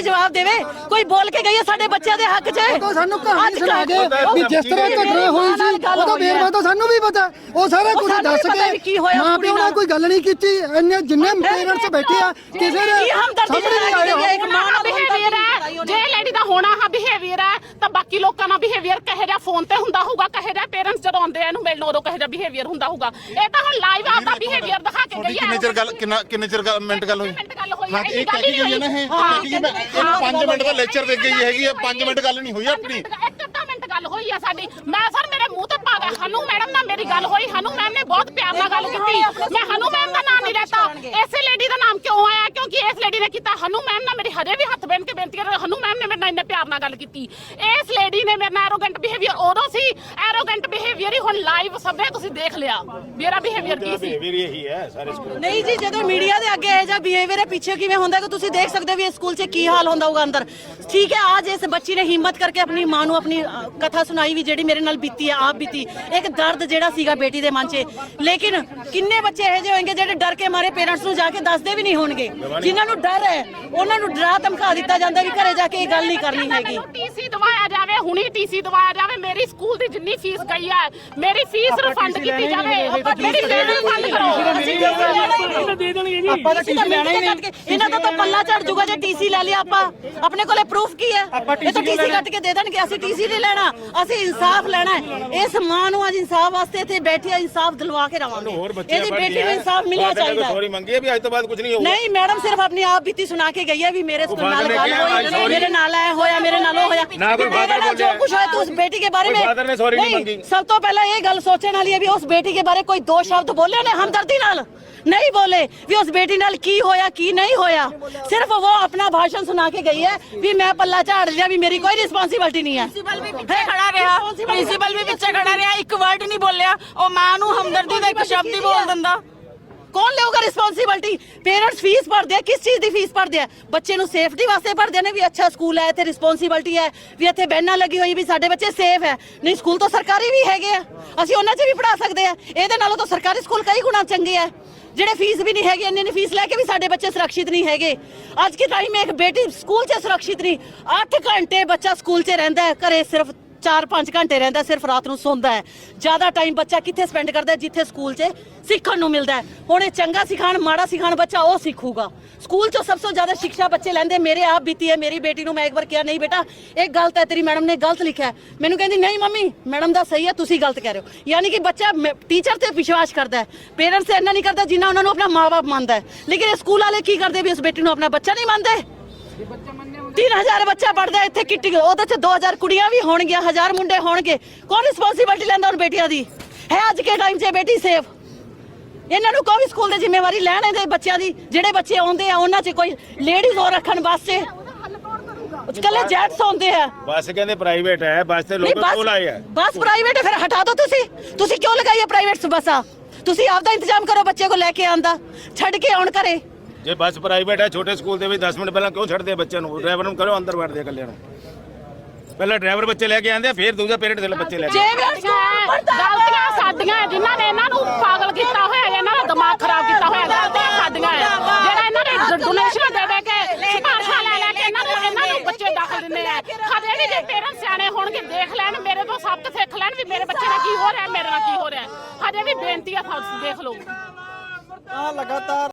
ਵੀ ਜਵਾਬ ਦੇਵੇ। ਕੋਈ ਬੋਲ ਕੇ ਗਈ ਹੈ ਸਾਡੇ ਬੱਚਿਆਂ ਦੇ ਹੱਕ 'ਚ? ਉਹ ਸਾਨੂੰ ਕਹਾਣੀ ਸੁਣਾ ਕੇ ਵੀ ਜਿਸ ਤਰ੍ਹਾਂ ਘਟਨਾ ਹੋਈ ਸੀ ਹੈ। ਬੇਰਵਾ ਤਾਂ ਸਾਨੂੰ ਵੀ ਪਤਾ। ਉਹ ਸਾਰਾ ਕੁਝ ਦੱਸ ਕੀ ਮਾਂ ਪਿਓ ਨਾਲ। ਨਾਲ। ਕੋਈ ਗੱਲ ਨਹੀਂ ਕੀਤੀ ਇੰਨੇ ਜਿੰਨੇ ਪੇਰੈਂਟਸ ਬੈਠੇ ਆ ਕਿਸੇ ਨੇ ਸਾਹਮਣੇ ਨਹੀਂ ਹੈ ਇੱਕ ਮਾਂ ਨਾਲ ਬਿਹੇਵੀਅਰ ਹੈ। ਜੇ ਲੇਡੀ ਦਾ ਹੋਣਾ ਹਾਂ ਬਿਹੇਵੀਅਰ ਹੈ ਤਾਂ ਬਾਕੀ ਲੋਕਾਂ ਦਾ ਬਿਹੇਵੀਅਰ ਕਹੇ ਜਿਹਾ ਫੋਨ ਤੇ ਹੁੰਦਾ ਹੋਊਗਾ ਕਹੇ ਜਦੋਂ ਆਉਂਦੇ ਆ ਇਹਨੂੰ ਮਿਲਣ ਉਦੋਂ ਕਹੇ ਜਿਹਾ ਬਿਹੇਵੀਅਰ ਹੁੰਦਾ ਹੋਊਗਾ। ਇਹ ਤਾਂ ਹੁਣ ਲਾਈਵ ਆਪਦਾ ਬਿਹੇਵੀਅਰ ਦਿਖਾ ਕੇ ਤੁਹਾਡੀ ਗਈ ਹੈ ਕਿੰਨੇ ਚਿਰ ਗੱਲ ਕਿੰਨਾ ਕਿੰਨੇ ਚਿਰ ਗੱਲ ਮਿੰਟ ਗੱਲ ਹੋਈ? ਮਿੰਟ ਗੱਲ ਹੋਈ ਹਾਂ ਇਹ ਕਹਿ ਕੇ ਗਈ ਹੈ ਨਾ ਇਹ? ਹਾਂ, ਕਹਿ ਕੇ ਗਈ ਮੈਂ ਇਹਨੂੰ 5 ਮਿੰਟ ਦਾ ਲੈਕਚਰ ਦੇ ਗਈ ਹੈਗੀ ਹੈ 5 ਮਿੰਟ ਗੱਲ ਨਹੀਂ ਹੋਈ ਆਪਣੀ। ਇੱਕ ਅੱਧਾ ਮਿੰਟ ਗੱਲ ਹੋਈ ਆ ਸਾਡੀ। ਮੈਂ ਸਰ ਮੇਰੇ ਮੂੰਹ ਤੇ ਪਾ ਗਿਆ। ਹਨੂ ਮੈਡਮ ਨਾਲ ਮੇਰੀ ਗੱਲ ਹੋਈ। ਹਨੂ ਮੈਮ ਨੇ ਬਹੁਤ ਪਿਆਰ ਨਾਲ ਗੱਲ ਕੀਤੀ। ਮੈਂ ਹਨੂ ਮੈਮ ਦਾ ਨਾਮ ਨਹੀਂ ਲੈਤਾ। ਇਸੇ ਲੇਡੀ ਦਾ ਨਾਮ ਕਿਉਂ ਆਇਆ? ਲੇਡੀ ਨੇ ਕੀਤਾ ਹਨੂ ਮੈਮ ਨਾਲ ਮੇਰੀ ਹਜੇ ਵੀ ਹੱਥ ਬੰਨ ਕੇ ਬੇਨਤੀ ਕਰ ਹਨੂ ਮੈਮ ਨੇ ਮੇਰੇ ਨਾਲ ਇੰਨੇ ਪਿਆਰ ਨਾਲ ਗੱਲ ਕੀਤੀ। ਇਸ ਲੇਡੀ ਨੇ ਮੇਰੇ ਨਾਲ ਐਰੋਗੈਂਟ ਬਿਹੇਵੀਅਰ ਉਦੋਂ ਸੀ ਐਰੋਗੈਂਟ ਬਿਹੇਵੀਅਰ ਹੀ ਹੁਣ ਲਾਈਵ ਸਭ ਨੇ ਤੁਸੀਂ ਦੇਖ ਲਿਆ। ਮੇਰਾ ਬਿਹੇਵੀਅਰ ਕੀ ਸੀ? ਵੀ ਇਹੀ ਹੈ ਸਾਰੇ ਸਕੂਲ ਨਹੀਂ ਜੀ ਜਦੋਂ ਮੀਡੀਆ ਦੇ ਅੱਗੇ ਇਹ ਜਿਹਾ ਬਿਹੇਵੀਅਰ ਹੈ ਪਿੱਛੇ ਕਿਵੇਂ ਹੁੰਦਾ ਕਿ ਤੁਸੀਂ ਦੇਖ ਸਕਦੇ ਹੋ ਵੀ ਇਸ ਸਕੂਲ 'ਚ ਕੀ ਹਾਲ ਹੁੰਦਾ ਹੋਊਗਾ ਅੰਦਰ। ਠੀਕ ਹੈ ਅੱਜ ਇਸ ਬੱਚੀ ਨੇ ਹਿੰਮਤ ਕਰਕੇ ਆਪਣੀ ਮਾਂ ਨੂੰ ਆਪਣੀ ਅ, ਕਥਾ ਸੁਣਾਈ ਵੀ ਜਿਹੜੀ ਮੇਰੇ ਨਾਲ ਬੀਤੀ ਹੈ ਆਪ ਬੀਤੀ। ਇੱਕ ਦਰਦ ਜਿਹੜਾ ਸੀਗਾ ਬੇਟੀ ਦੇ ਮਨ 'ਚ। ਲੇਕਿਨ ਕਿੰਨੇ ਬੱਚੇ ਇਹੋ ਜਿਹੇ ਹੋਣਗੇ ਜਿਹੜੇ ਡਰ ਕੇ ਮਾਰੇ ਪੇਰੈਂਟਸ ਨੂੰ ਜਾ ਕੇ ਦੱਸਦੇ ਵੀ ਨਹੀਂ ਹੋਣਗੇ ਜਿਨ੍ਹਾਂ ਨੂੰ ਡਰ ਹੈ। ਉਹਨਾਂ ਨੂੰ ਡਰਾ ਧਮਕਾ ਦਿੱਤਾ ਜਾਂਦਾ ਵੀ ਘਰੇ ਜਾ ਕੇ ਇਹ ਗੱਲ ਨਹੀਂ ਕਰਨੀ ਹੈਗੀ। ਜਾਵੇ ਹੁਣੀ ਟੀਸੀ ਦਵਾਇਆ ਜਾਵੇ ਮੇਰੀ ਸਕੂਲ ਦੀ ਜਿੰਨੀ ਫੀਸ ਗਈ ਹੈ ਮੇਰੀ ਫੀਸ ਰਿਫੰਡ ਕੀਤੀ ਜਾਵੇ ਮੇਰੀ ਫੀਸ ਰਿਫੰਡ ਕਰੋ ਆਪਾਂ ਤਾਂ ਟੀਸੀ ਲੈਣਾ ਹੀ ਨਹੀਂ ਇਹਨਾਂ ਦਾ ਤਾਂ ਪੱਲਾ ਝੜ ਜੂਗਾ ਜੇ ਟੀਸੀ ਲੈ ਲਿਆ ਆਪਾਂ ਆਪਣੇ ਕੋਲੇ ਪ੍ਰੂਫ ਕੀ ਹੈ ਇਹ ਤਾਂ ਟੀਸੀ ਕੱਟ ਕੇ ਦੇ ਦੇਣਗੇ ਅਸੀਂ ਟੀਸੀ ਨਹੀਂ ਲੈਣਾ ਅਸੀਂ ਇਨਸਾਫ ਲੈਣਾ ਹੈ ਇਸ ਮਾਂ ਨੂੰ ਅੱਜ ਇਨਸਾਫ ਵਾਸਤੇ ਇੱਥੇ ਬੈਠੇ ਆ ਇਨਸਾਫ ਦਿਲਵਾ ਕੇ ਰਵਾਂਗੇ ਇਹਦੀ ਬੇਟੀ ਨੂੰ ਇਨਸਾਫ ਮਿਲਣਾ ਚਾਹੀਦਾ ਸੌਰੀ ਮੰਗੀ ਹੈ ਵੀ ਅੱਜ ਤੋਂ ਬਾਅਦ ਕੁਝ ਨਹੀਂ ਹੋਊਗਾ ਨਹੀਂ ਮੈਡਮ ਸਿਰਫ ਆਪਣੀ ਆਪ ਬੀਤੀ ਸੁਣਾ ਕੇ ਗਈ ਹੈ ਵੀ ਮੇਰੇ ਸਕੂਲ ਨਾਲ ਗੱਲ ਹੋਈ। ਮੇਰੇ ਨਾਲ ਐ ਹੋਇਆ ਮੇਰੇ ਨਾਲ ਉਹ ਹੋਇਆ ਨਾ ਕੋਈ ਮੇਰੇ father ਨਾਲ ਜੋ ਬੋਲਿਆ। ਕੁਝ ਹੋਇਆ ਤੂੰ ਉਸ ਬੇਟੀ के बारे ਕੋਈ में father ਨੇ sorry ਨਹੀਂ ਮੰਗੀ। ਸਭ ਤੋਂ ਪਹਿਲਾਂ ਇਹ ਗੱਲ ਸੋਚਣ ਵਾਲੀ ਹੈ ਵੀ ਉਸ ਬੇਟੀ ਕੇ ਬਾਰੇ ਕੋਈ ਦੋ ਸ਼ਬਦ ਬੋਲੇ ਨੇ ਹਮਦਰਦੀ ਨਾਲ ਨਹੀਂ ਬੋਲੇ ਵੀ ਉਸ ਬੇਟੀ ਨਾਲ ਕੀ ਹੋਇਆ ਕੀ ਨਹੀਂ ਹੋਇਆ ਸਿਰਫ ਉਹ ਆਪਣਾ ਭਾਸ਼ਣ ਸੁਣਾ ਕੇ ਗਈ ਹੈ ਵੀ ਮੈਂ ਪੱਲਾ ਝਾੜ ਲਿਆ ਵੀ ਮੇਰੀ ਕੋਈ ਰਿਸਪਾਂਸਿਬਿਲਟੀ ਨਹੀਂ ਹੈ ਪ੍ਰਿੰਸੀਪਲ ਵੀ ਪਿੱਛੇ ਖੜਾ ਰਿਹਾ ਪ੍ਰਿੰਸੀਪਲ ਵੀ ਪਿੱਛੇ ਖੜਾ ਰਿਹਾ ਇੱਕ ਵਰਡ ਨਹੀਂ ਬੋਲਿਆ ਉਹ ਮਾਂ ਨੂੰ ਹਮਦਰਦੀ ਦਾ ਇੱਕ ਸ਼ਬਦ ਹੀ ਬੋਲ ਦਿੰਦਾ ਕੌਣ ਲਊਗਾ ਰਿਸਪੌਂਸਿਬਿਲਟੀ ਪੇਰੈਂਟਸ ਫੀਸ ਭਰਦੇ ਆ, ਕਿਸ ਚੀਜ਼ ਦੀ ਫੀਸ ਭਰਦੇ ਆ? ਬੱਚੇ ਨੂੰ ਸੇਫਟੀ ਵਾਸਤੇ ਭਰਦੇ ਨੇ ਵੀ ਅੱਛਾ ਸਕੂਲ ਹੈ, ਇੱਥੇ ਰਿਸਪੌਂਸਿਬਿਲਟੀ ਹੈ, ਵੀ ਇੱਥੇ ਬੈਨਾਂ ਲੱਗੀ ਹੋਈ, ਵੀ ਸਾਡੇ ਬੱਚੇ ਸੇਫ ਹੈ। ਨਹੀਂ ਸਕੂਲ ਤਾਂ ਸਰਕਾਰੀ ਵੀ ਹੈਗੇ ਆ। ਅਸੀਂ ਉਹਨਾਂ 'ਚ ਵੀ ਪੜਾ ਸਕਦੇ ਆ। ਇਹਦੇ ਨਾਲੋਂ ਤਾਂ ਸਰਕਾਰੀ ਸਕੂਲ ਕਈ ਗੁਣਾ ਚੰਗੇ ਆ। ਜਿਹੜੇ ਫੀਸ ਵੀ ਨਹੀਂ ਹੈਗੇ, ਇੰਨੀ ਨਹੀਂ ਫੀਸ ਲੈ ਕੇ ਵੀ ਸਾਡੇ ਬੱਚੇ ਸੁਰੱਖਿਅਤ ਨਹੀਂ ਹੈਗੇ। ਅੱਜ ਕੇ ਟਾਈਮ ਇੱਕ ਬੇਟੀ ਸਕੂਲ 'ਚ ਸੁਰੱਖਿਅਤ ਨਹੀਂ। 8 ਘੰਟੇ ਬੱਚਾ ਸਕੂਲ 'ਚ ਰਹਿੰਦਾ ਹੈ, ਘਰੇ ਸਿਰਫ 4-5 ਘੰਟੇ ਰਹਿੰਦਾ, ਸਿਰਫ ਰਾਤ ਨੂੰ ਸੌਂਦਾ ਹੈ। ਜ਼ਿਆਦਾ ਟਾਈਮ ਬੱਚਾ ਕਿੱਥੇ ਸਪੈਂਡ ਕਰਦਾ ਜਿੱਥੇ ਸਕੂਲ 'ਚ ਸਿੱਖਣ ਨੂੰ ਮਿਲਦਾ ਹੈ। ਹੁਣ ਇਹ ਚੰਗਾ ਸਿਖਾਣ, ਮਾੜਾ ਸਿਖਾਣ ਬੱਚਾ ਉਹ ਸਿੱਖੂਗਾ। ਸਕੂਲ 'ਚੋਂ ਸਭ ਤੋਂ ਜ਼ਿਆਦਾ ਸਿੱਖਿਆ ਬੱਚੇ ਲੈਂਦੇ, ਮੇਰੇ ਆਪ ਬੀਤੀ ਹੈ, ਮੇਰੀ ਬੇਟੀ ਨੂੰ ਮੈਂ ਇੱਕ ਵਾਰ ਕਿਹਾ, ਨਹੀਂ ਬੇਟਾ, ਇਹ ਗਲਤ ਹੈ, ਤੇਰੀ ਮੈਡਮ ਨੇ ਗਲਤ ਲਿਖਿਆ ਮੈਨੂੰ ਕਹਿੰਦੀ, ਨਹੀਂ ਮੰਮੀ ਮੈਡਮ ਦਾ ਸਹੀ ਹੈ, ਤੁਸੀਂ ਗਲਤ ਕਹਿ ਰਹੇ ਹੋ। ਯਾਨੀ ਕਿ ਬੱਚਾ ਟੀਚਰ ਤੇ ਵਿਸ਼ਵਾਸ ਕਰਦਾ ਹੈ। ਪੇਰੈਂਟਸ ਤੇ ਇੰਨਾ ਨਹੀਂ ਕਰਦਾ ਜਿੰਨਾ ਉਹਨਾਂ ਨੂੰ ਆਪਣਾ ਮਾਪੇ ਮੰਨਦਾ ਹੈ। ਲੇਕਿਨ ਇਹ ਸਕੂਲ ਵਾਲੇ ਕੀ ਕਰਦੇ ਵੀ ਉਸ ਬੇਟੀ ਨੂੰ ਆਪਣਾ ਬੱਚਾ ਨਹੀਂ ਮੰਨਦੇ 3000 ਬੱਚਾ ਪੜਦਾ ਇੱਥੇ ਕਿੱਟੀ ਉਹਦੇ ਚ 2000 ਕੁੜੀਆਂ ਵੀ ਹੋਣਗੀਆਂ 1000 ਮੁੰਡੇ ਹੋਣਗੇ ਕੌਣ ਰਿਸਪੌਂਸਿਬਿਲਟੀ ਲੈਂਦਾ ਉਹਨਾਂ ਬੇਟੀਆਂ ਦੀ ਹੈ ਅੱਜ ਕੇ ਟਾਈਮ 'ਚ ਬੇਟੀ ਸੇਫ ਇਹਨਾਂ ਨੂੰ ਕੋਈ ਸਕੂਲ ਦੀ ਜ਼ਿੰਮੇਵਾਰੀ ਲੈਣ ਇਹਦੇ ਬੱਚਿਆਂ ਦੀ ਜਿਹੜੇ ਬੱਚੇ ਆਉਂਦੇ ਆ ਉਹਨਾਂ 'ਚ ਕੋਈ ਲੇਡੀਜ਼ ਹੋਰ ਰੱਖਣ ਵਾਸਤੇ ਕੱਲੇ ਜੈਂਟਸ ਆਉਂਦੇ ਆ ਬੱਸ ਕਹਿੰਦੇ ਪ੍ਰਾਈਵੇਟ ਹੈ ਬੱਸ ਤੇ ਲੋਕ ਕੋਲ ਆਏ ਆ ਬੱਸ ਪ੍ਰਾਈਵੇਟ ਹੈ ਫਿਰ ਹਟਾ ਦਿਓ ਤੁਸੀਂ ਤੁਸੀਂ ਕਿਉਂ ਲਗਾਈ ਹੈ ਪ੍ਰਾਈਵੇਟ ਬੱਸਾਂ ਤੁਸੀਂ ਆਪਦਾ ਇੰਤਜ਼ਾਮ ਕਰੋ ਬੱਚੇ ਕੋ ਲੈ ਕੇ ਆਂਦਾ ਛੱਡ ਕੇ ਆਉਣ ਘਰੇ ਜੇ ਬੱਸ ਪ੍ਰਾਈਵੇਟ ਹੈ ਛੋਟੇ ਸਕੂਲ ਦੇ ਵਿੱਚ 10 ਮਿੰਟ ਪਹਿਲਾਂ ਕਿਉਂ ਛੱਡਦੇ ਆ ਬੱਚਿਆਂ ਨੂੰ? ਡਰਾਈਵਰ ਨੂੰ ਕਰੋ ਅੰਦਰ ਵੜਦੇ ਇਕੱਲੇ ਨੂੰ। ਪਹਿਲਾਂ ਡਰਾਈਵਰ ਬੱਚੇ ਲੈ ਕੇ ਆਉਂਦੇ ਆ ਫਿਰ ਦੂਜਾ ਪੇਰੈਂਟ ਦੇ ਬੱਚੇ ਲੈ ਕੇ ਗਲਤੀਆਂ ਸਾਡੀਆਂ ਹੈ, ਜਿਨ੍ਹਾਂ ਨੇ ਇਹਨਾਂ ਨੂੰ ਪਾਗਲ ਕੀਤਾ ਹੋਇਆ ਹੈ, ਇਹਨਾਂ ਦਾ ਦਿਮਾਗ ਖਰਾਬ ਕੀਤਾ ਹੋਇਆ ਗਲਤੀਆਂ ਸਾਡੀਆਂ ਹੈ। ਜਿਹੜਾ ਇਹਨਾਂ ਨੇ ਡੋਨੇਸ਼ਨ ਦੇ ਦੇ ਕੇ ਸਿਫਾਰਸ਼ਾਂ ਲੈ ਲੈ ਕੇ ਇਹਨਾਂ ਨੂੰ ਇਹਨਾਂ ਨੂੰ ਬੱਚੇ ਦਾਖਲ ਦਿੰਦੇ ਆ। ਖਦੇ ਵੀ ਜੇ ਪੇਰੈਂਟਸ ਸਿਆਣੇ ਹੋਣਗੇ ਦੇਖ ਲੈਣ ਮੇਰੇ ਤੋਂ ਸਬਕ ਸਿੱਖ ਲੈਣ ਵੀ ਮੇਰੇ ਬੱਚੇ ਨਾਲ ਕੀ ਹੋ ਰਿਹਾ ਮੇਰੇ ਨਾਲ ਕੀ ਹੋ ਰਿਹਾ। ਹਜੇ ਵੀ ਬੇਨਤੀ ਆ ਦੇਖ ਲਓ। ਆ ਲਗਾਤਾਰ